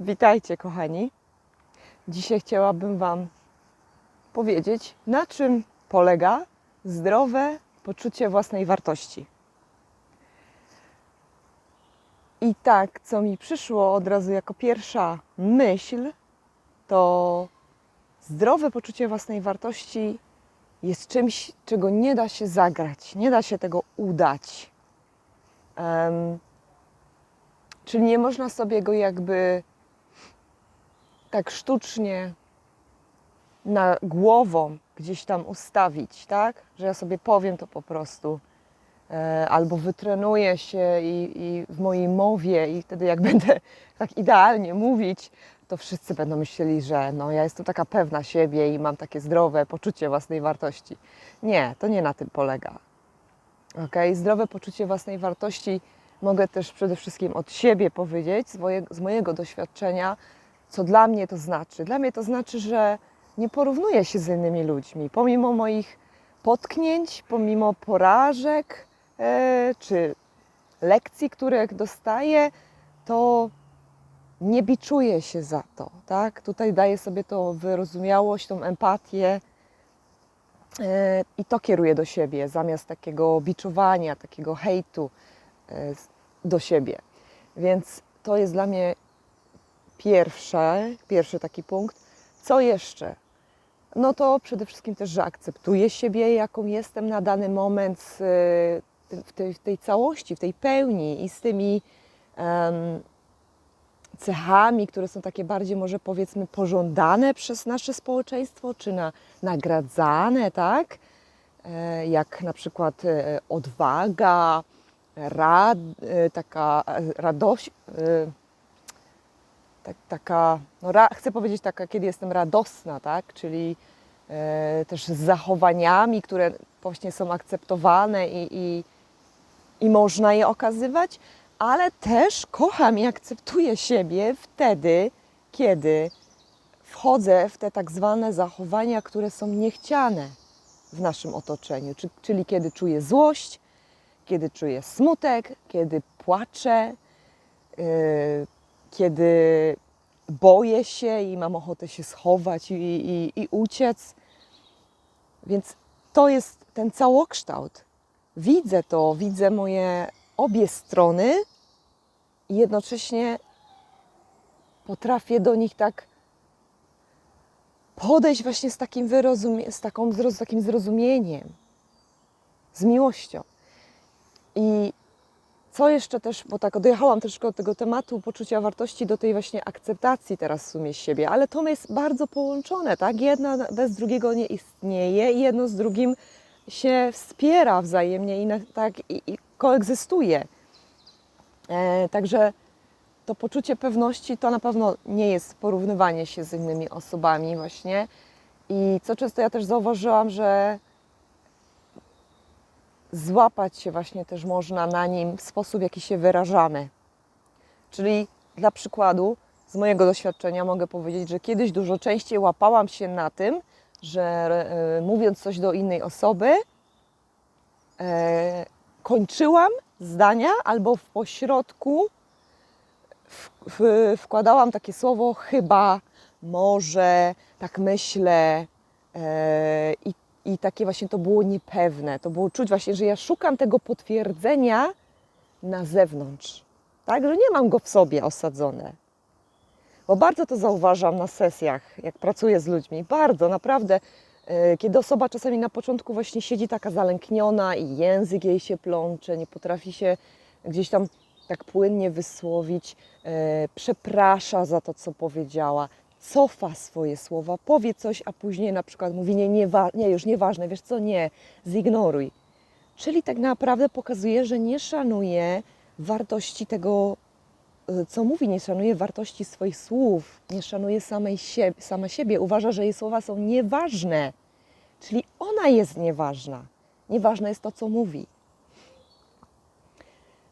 Witajcie, kochani. Dzisiaj chciałabym Wam powiedzieć, na czym polega zdrowe poczucie własnej wartości. I tak, co mi przyszło od razu jako pierwsza myśl, to zdrowe poczucie własnej wartości jest czymś, czego nie da się zagrać, nie da się tego udać. Em, czyli nie można sobie go jakby tak sztucznie na głową gdzieś tam ustawić, tak? Że ja sobie powiem to po prostu. E, albo wytrenuję się i, i w mojej mowie i wtedy jak będę tak idealnie mówić, to wszyscy będą myśleli, że no ja jestem taka pewna siebie i mam takie zdrowe poczucie własnej wartości. Nie, to nie na tym polega. Okay? Zdrowe poczucie własnej wartości mogę też przede wszystkim od siebie powiedzieć, z mojego doświadczenia, co dla mnie to znaczy. Dla mnie to znaczy, że nie porównuję się z innymi ludźmi. Pomimo moich potknięć, pomimo porażek e, czy lekcji, które dostaję, to nie biczuję się za to. Tak? Tutaj daję sobie tą wyrozumiałość, tą empatię e, i to kieruję do siebie, zamiast takiego biczowania, takiego hejtu e, do siebie. Więc to jest dla mnie pierwsze, pierwszy taki punkt. Co jeszcze? No to przede wszystkim też, że akceptuję siebie, jaką jestem na dany moment y, w, tej, w tej całości, w tej pełni i z tymi em, cechami, które są takie bardziej może powiedzmy pożądane przez nasze społeczeństwo, czy na, nagradzane, tak? E, jak na przykład e, odwaga, rad, e, taka radość, tak, taka, no ra, chcę powiedzieć taka, kiedy jestem radosna, tak? Czyli e, też z zachowaniami, które właśnie są akceptowane i, i, i można je okazywać, ale też kocham i akceptuję siebie wtedy, kiedy wchodzę w te tak zwane zachowania, które są niechciane w naszym otoczeniu, Czy- czyli kiedy czuję złość, kiedy czuję smutek, kiedy płaczę, yy, kiedy boję się i mam ochotę się schować i, i, i uciec. Więc to jest ten całokształt. Widzę to, widzę moje obie strony i jednocześnie potrafię do nich tak podejść właśnie z takim, wyrozumie- z taką, z takim zrozumieniem, z miłością. I co jeszcze też, bo tak odjechałam troszkę od tego tematu poczucia wartości do tej właśnie akceptacji teraz w sumie siebie, ale to jest bardzo połączone, tak? Jedna bez drugiego nie istnieje i jedno z drugim się wspiera wzajemnie i, tak, i, i koegzystuje. E, także to poczucie pewności to na pewno nie jest porównywanie się z innymi osobami właśnie. I co często ja też zauważyłam, że złapać się właśnie też można na nim w sposób, jaki się wyrażamy. Czyli dla przykładu, z mojego doświadczenia mogę powiedzieć, że kiedyś dużo częściej łapałam się na tym, że e, mówiąc coś do innej osoby, e, kończyłam zdania albo w pośrodku w, w, wkładałam takie słowo chyba, może, tak myślę e, i takie właśnie to było niepewne. To było czuć właśnie, że ja szukam tego potwierdzenia na zewnątrz. Tak, że nie mam go w sobie osadzone. Bo bardzo to zauważam na sesjach, jak pracuję z ludźmi. Bardzo, naprawdę. e, Kiedy osoba czasami na początku właśnie siedzi taka zalękniona i język jej się plącze, nie potrafi się gdzieś tam tak płynnie wysłowić, e, przeprasza za to, co powiedziała, cofa swoje słowa, powie coś, a później na przykład mówi, nie, nie, nie już nieważne, wiesz co, nie, zignoruj. Czyli tak naprawdę pokazuje, że nie szanuje wartości tego, y, co mówi, nie szanuje wartości swoich słów, nie szanuje samej sama siebie, uważa, że jej słowa są nieważne. Czyli ona jest nieważna. Nieważne jest to, co mówi.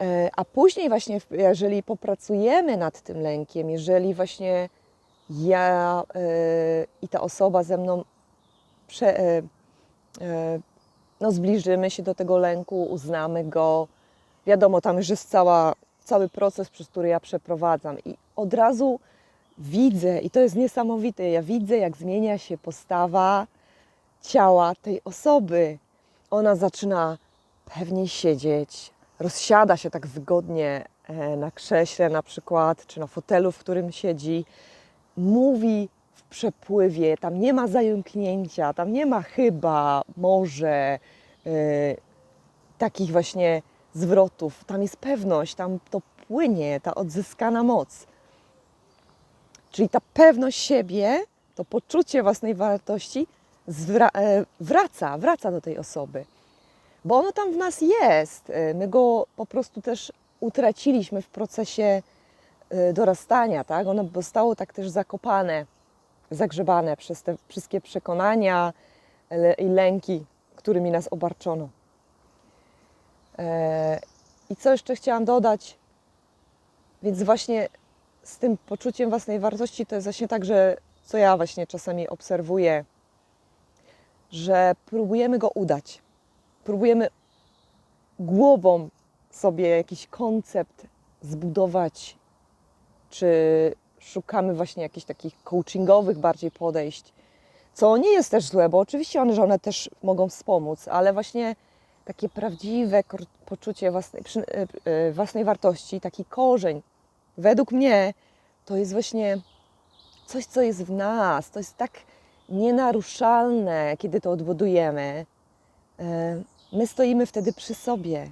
E, A później właśnie, jeżeli popracujemy nad tym lękiem, jeżeli właśnie ja e, i ta osoba ze mną prze, e, e, no, zbliżymy się do tego lęku, uznamy go. Wiadomo, tam już jest cała, cały proces, przez który ja przeprowadzam. I od razu widzę, i to jest niesamowite, ja widzę, jak zmienia się postawa ciała tej osoby. Ona zaczyna pewnie siedzieć, rozsiada się tak wygodnie na krześle na przykład, czy na fotelu, w którym siedzi, mówi w przepływie, tam nie ma zająknięcia, tam nie ma chyba, może, e, takich właśnie zwrotów. Tam jest pewność, tam to płynie, ta odzyskana moc. Czyli ta pewność siebie, to poczucie własnej wartości e, wraca, wraca do tej osoby. Bo ono tam w nas jest. E, My go po prostu też utraciliśmy w procesie dorastania, tak? Ono zostało tak też zakopane, zagrzebane przez te wszystkie przekonania i lęki, którymi nas obarczono. E, I co jeszcze chciałam dodać? Więc właśnie z tym poczuciem własnej wartości to jest właśnie tak, że co ja właśnie czasami obserwuję, że próbujemy go udać. Próbujemy głową sobie jakiś koncept zbudować, czy szukamy właśnie jakichś takich coachingowych bardziej podejść, co nie jest też złe, bo oczywiście one, że one też mogą wspomóc, ale właśnie takie prawdziwe poczucie własnej, e, e, własnej wartości, taki korzeń, według mnie to jest właśnie coś, co jest w nas. To jest tak nienaruszalne, kiedy to odbudujemy. E, My stoimy wtedy przy sobie.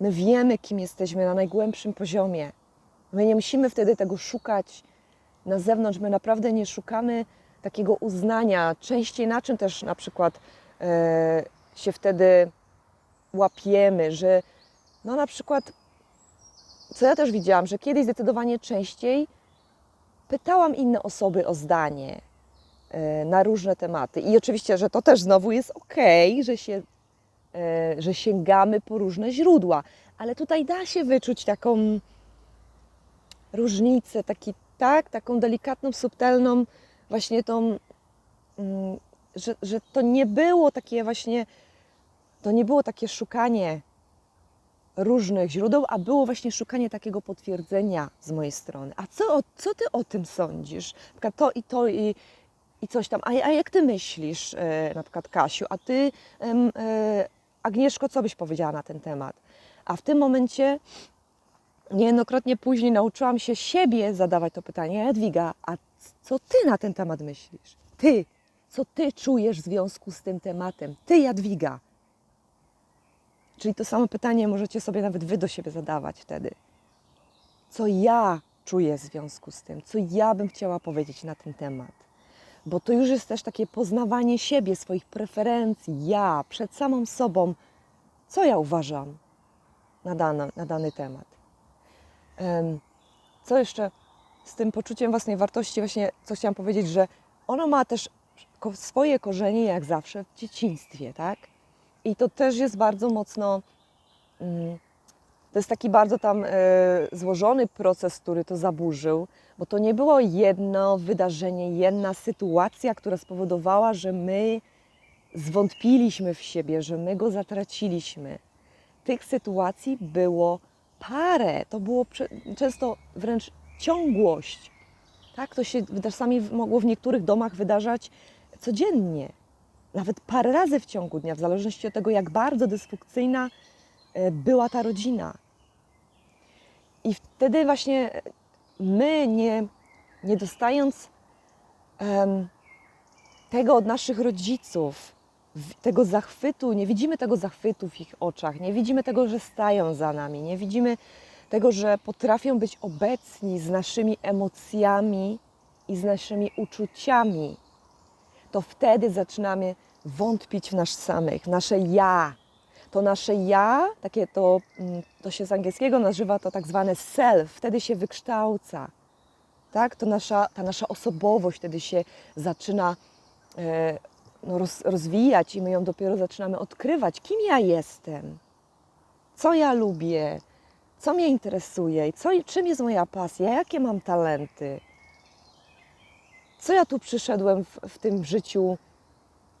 My wiemy, kim jesteśmy na najgłębszym poziomie. My nie musimy wtedy tego szukać na zewnątrz. My naprawdę nie szukamy takiego uznania. Częściej na czym też na przykład e, się wtedy łapiemy, że no na przykład, co ja też widziałam, że kiedyś zdecydowanie częściej pytałam inne osoby o zdanie e, na różne tematy. I oczywiście, że to też znowu jest ok, że, się, e, że sięgamy po różne źródła, ale tutaj da się wyczuć taką różnicę, taki, tak, taką delikatną, subtelną, właśnie tą, mm, że, że to nie było takie właśnie, to nie było takie szukanie różnych źródeł, a było właśnie szukanie takiego potwierdzenia z mojej strony. A co, co ty o tym sądzisz? Na to i to i, i coś tam. A, a jak ty myślisz, e, na przykład Kasiu, a ty, e, Agnieszko, co byś powiedziała na ten temat? A w tym momencie niejednokrotnie później nauczyłam się siebie zadawać to pytanie, Jadwiga, a co ty na ten temat myślisz? Ty, co ty czujesz w związku z tym tematem? Ty, Jadwiga. Czyli to samo pytanie możecie sobie nawet wy do siebie zadawać wtedy. Co ja czuję w związku z tym? Co ja bym chciała powiedzieć na ten temat? Bo to już jest też takie poznawanie siebie, swoich preferencji, ja przed samą sobą, co ja uważam na dany, na dany temat. Co jeszcze z tym poczuciem własnej wartości, właśnie co chciałam powiedzieć, że ono ma też swoje korzenie, jak zawsze, w dzieciństwie, tak? I to też jest bardzo mocno. mm, To jest taki bardzo tam e, złożony proces, który to zaburzył, bo to nie było jedno wydarzenie, jedna sytuacja, która spowodowała, że my zwątpiliśmy w siebie, że my go zatraciliśmy. Tych sytuacji było parę, to było często wręcz ciągłość. Tak, to się czasami mogło w niektórych domach wydarzać codziennie nawet parę razy w ciągu dnia, w zależności od tego, jak bardzo dysfunkcyjna e, była ta rodzina. I wtedy właśnie e, my, nie, nie dostając em, tego od naszych rodziców, tego zachwytu, nie widzimy tego zachwytu w ich oczach, nie widzimy tego, że stają za nami, nie widzimy tego, że potrafią być obecni z naszymi emocjami i z naszymi uczuciami to wtedy zaczynamy wątpić w nas samych, w nasze ja. To nasze ja, takie to, mm, to się z angielskiego nazywa to tak zwane self, wtedy się wykształca. Tak? To nasza, ta nasza osobowość wtedy się zaczyna e, no, roz, rozwijać i my ją dopiero zaczynamy odkrywać, kim ja jestem, co ja lubię, co mnie interesuje, co, czym jest moja pasja, jakie mam talenty co ja tu przyszedłem w, w tym życiu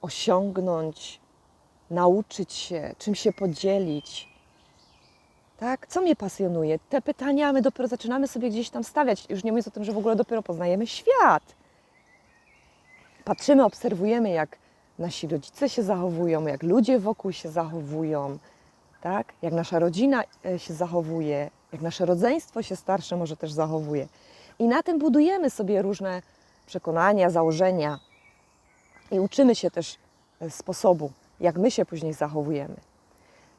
osiągnąć, nauczyć się, czym się podzielić. Tak? Co mnie pasjonuje? Te pytania my dopiero zaczynamy sobie gdzieś tam stawiać. Już nie mówiąc o tym, że w ogóle dopiero poznajemy świat. Patrzymy, obserwujemy, jak nasi rodzice się zachowują, jak ludzie wokół się zachowują, tak? jak nasza rodzina e, się zachowuje, jak nasze rodzeństwo się starsze może też zachowuje. I na tym budujemy sobie różne przekonania, założenia i uczymy się też e, sposobu, jak my się później zachowujemy.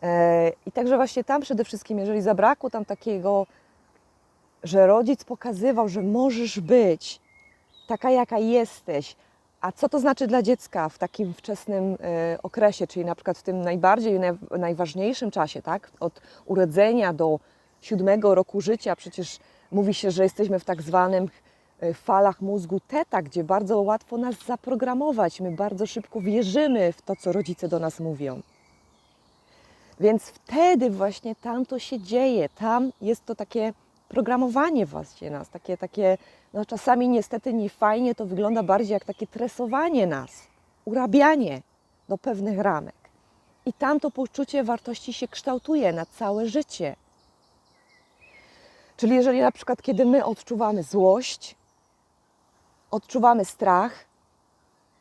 E, I także właśnie tam przede wszystkim, jeżeli zabrakło tam takiego, że rodzic pokazywał, że możesz być taka, jaka jesteś, a co to znaczy dla dziecka w takim wczesnym e, okresie, czyli na przykład w tym najbardziej, naj, najważniejszym czasie, tak? Od urodzenia do siódmego roku życia, przecież mówi się, że jesteśmy w tak zwanym e, falach mózgu teta, gdzie bardzo łatwo nas zaprogramować. My bardzo szybko wierzymy w to, co rodzice do nas mówią. Więc wtedy właśnie tam to się dzieje, tam jest to takie programowanie właśnie nas, takie, takie no czasami niestety nie fajnie, to wygląda bardziej jak takie tresowanie nas, urabianie do pewnych ramek. I tam to poczucie wartości się kształtuje na całe życie. Czyli jeżeli na przykład, kiedy my odczuwamy złość, odczuwamy strach,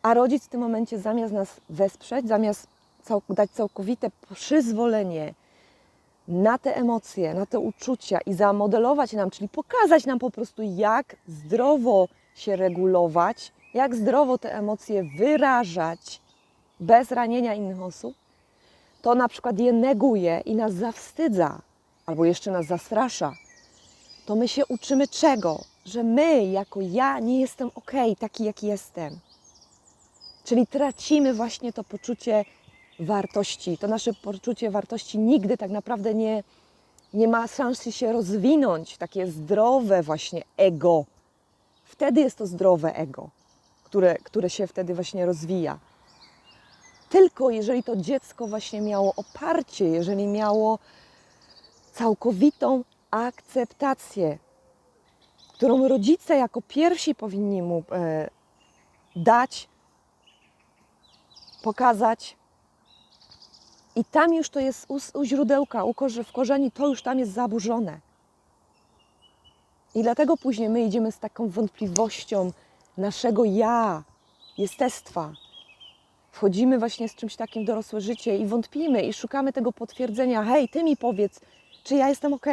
a rodzic w tym momencie zamiast nas wesprzeć, zamiast dać całkowite przyzwolenie na te emocje, na te uczucia i zamodelować nam, czyli pokazać nam po prostu, jak zdrowo się regulować, jak zdrowo te emocje wyrażać bez ranienia innych osób, to na przykład je neguje i nas zawstydza, albo jeszcze nas zastrasza, to my się uczymy czego? Że my, jako ja, nie jestem ok, taki jaki jestem. Czyli tracimy właśnie to poczucie wartości. To nasze poczucie wartości nigdy tak naprawdę nie, nie ma szansy się rozwinąć, takie zdrowe właśnie ego. Wtedy jest to zdrowe ego, które, które się wtedy właśnie rozwija. Tylko jeżeli to dziecko właśnie miało oparcie, jeżeli miało całkowitą akceptację, którą rodzice jako pierwsi powinni mu e, dać, pokazać. I tam już to jest u, u źródełka, u korze, w korzeni to już tam jest zaburzone. I dlatego później my idziemy z taką wątpliwością naszego ja, jestestwa. Wchodzimy właśnie z czymś takim w dorosłe życie i wątpimy i szukamy tego potwierdzenia. Hej, ty mi powiedz, czy ja jestem ok?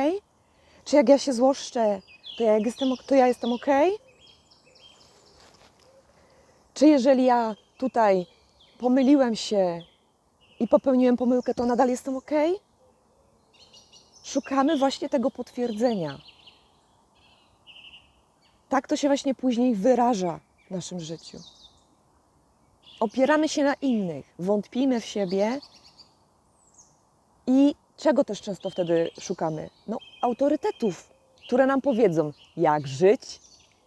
Czy jak ja się złoszczę, to ja, jak jestem, to ja jestem ok? Czy jeżeli ja tutaj pomyliłem się i popełniłem pomyłkę, to nadal jestem ok? Szukamy właśnie tego potwierdzenia. Tak to się właśnie później wyraża w naszym życiu. Opieramy się na innych, wątpimy w siebie i czego też często wtedy szukamy? No, autorytetów, które nam powiedzą, jak żyć,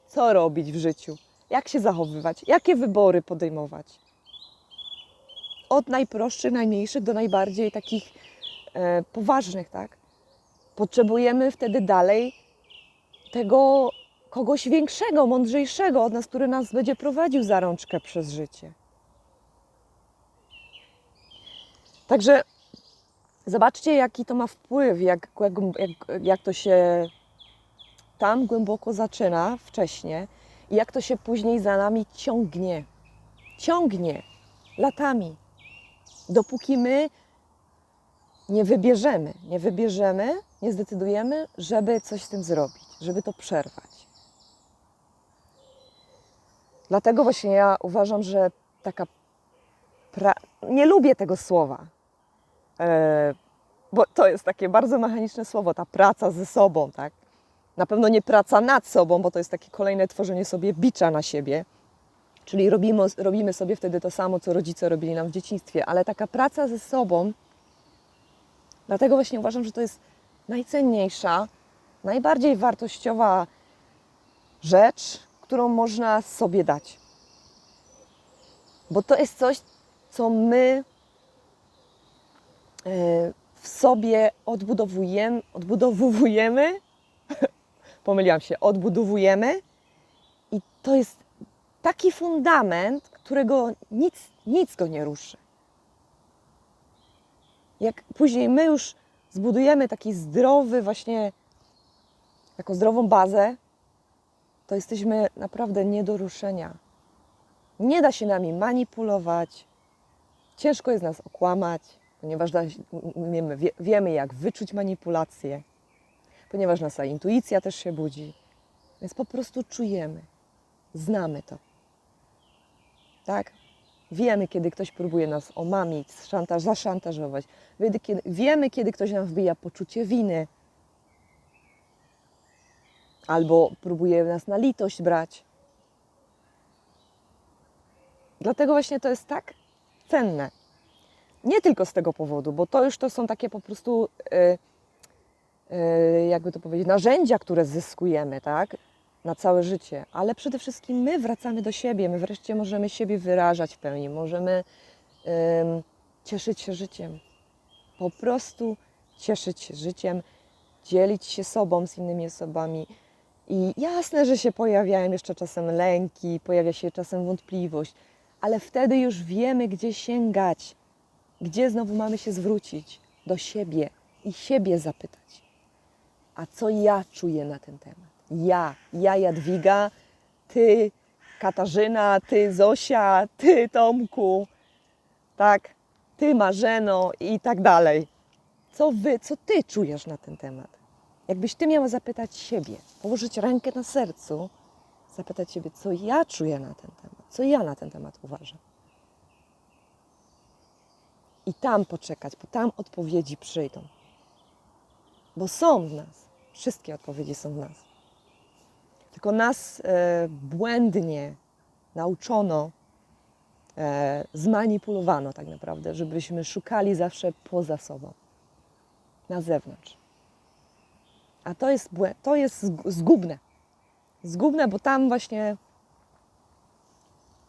co robić w życiu, jak się zachowywać, jakie wybory podejmować. Od najprostszych, najmniejszych do najbardziej takich e, poważnych, tak? Potrzebujemy wtedy dalej tego kogoś większego, mądrzejszego od nas, który nas będzie prowadził za rączkę przez życie. Także zobaczcie, jaki to ma wpływ, jak, jak, jak, to się tam głęboko zaczyna wcześniej i jak to się później za nami ciągnie. Ciągnie latami, dopóki my nie wybierzemy, nie wybierzemy, nie zdecydujemy, żeby coś z tym zrobić, żeby to przerwać. Dlatego właśnie ja uważam, że taka pra... nie lubię tego słowa, e, bo to jest takie bardzo mechaniczne słowo, ta praca ze sobą, tak? Na pewno nie praca nad sobą, bo to jest takie kolejne tworzenie sobie bicza na siebie. Czyli robimy, robimy sobie wtedy to samo, co rodzice robili nam w dzieciństwie, ale taka praca ze sobą, dlatego właśnie uważam, że to jest najcenniejsza, najbardziej wartościowa rzecz, którą można sobie dać. Bo to jest coś, co my e, w sobie odbudowujemy, odbudowujemy. Pomyliłam się, odbudowujemy. I to jest taki fundament, którego nic, nic go nie ruszy. Jak później my już zbudujemy taki zdrowy, właśnie taką zdrową bazę, to jesteśmy naprawdę nie do ruszenia. Nie da się nami manipulować, ciężko jest nas okłamać, ponieważ wiemy, wie- wiemy, jak wyczuć manipulację, ponieważ nasza intuicja też się budzi. Więc po prostu czujemy, znamy to. Tak? Wiemy, kiedy ktoś próbuje nas omamić, szantaż, zaszantażować. Wiemy kiedy, ktoś nam wbija poczucie winy. Albo próbuje nas na litość brać. Dlatego właśnie to jest tak cenne. Nie tylko z tego powodu, bo to już to są takie po prostu, e, e, jakby to powiedzieć, narzędzia, które zyskujemy, tak? Na całe życie, ale przede wszystkim my wracamy do siebie, my wreszcie możemy siebie wyrażać w pełni, możemy em, cieszyć się życiem. Po prostu cieszyć się życiem, dzielić się sobą z innymi osobami. I jasne, że się pojawiają jeszcze czasem lęki, pojawia się czasem wątpliwość, ale wtedy już wiemy, gdzie sięgać, gdzie znowu mamy się zwrócić do siebie i siebie zapytać. A co ja czuję na ten temat? Ja, ja Jadwiga, ty Katarzyna, ty Zosia, ty Tomku, tak, ty Marzeno i tak dalej. Co wy, co ty czujesz na ten temat? Jakbyś ty miała zapytać siebie, położyć rękę na sercu, zapytać siebie, co ja czuję na ten temat, co ja na ten temat uważam. I tam poczekać, bo tam odpowiedzi przyjdą. Bo są w nas. Wszystkie odpowiedzi są w nas. Tylko nas e, błędnie nauczono, e, zmanipulowano tak naprawdę, żebyśmy szukali zawsze poza sobą, na zewnątrz. A to jest, to jest zg- zgubne. Zgubne, bo tam właśnie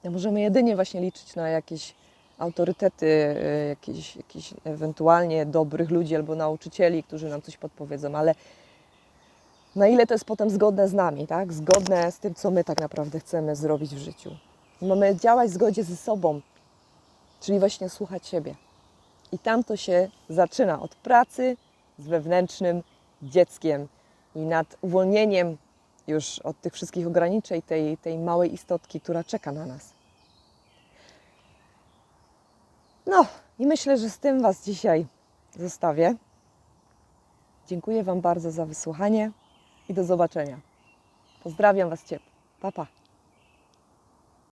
możemy jedynie właśnie liczyć na jakieś autorytety, e, jakieś, jakieś ewentualnie dobrych ludzi albo nauczycieli, którzy nam coś podpowiedzą, ale na ile to jest potem zgodne z nami, tak? Zgodne z tym, co my tak naprawdę chcemy zrobić w życiu. Mamy działać w zgodzie ze sobą, czyli właśnie słuchać siebie. I tam to się zaczyna od pracy z wewnętrznym dzieckiem i nad uwolnieniem już od tych wszystkich ograniczeń tej, tej małej istotki, która czeka na nas. No i myślę, że z tym Was dzisiaj zostawię. Dziękuję Wam bardzo za wysłuchanie i do zobaczenia. Pozdrawiam Was ciepło. Pa, pa.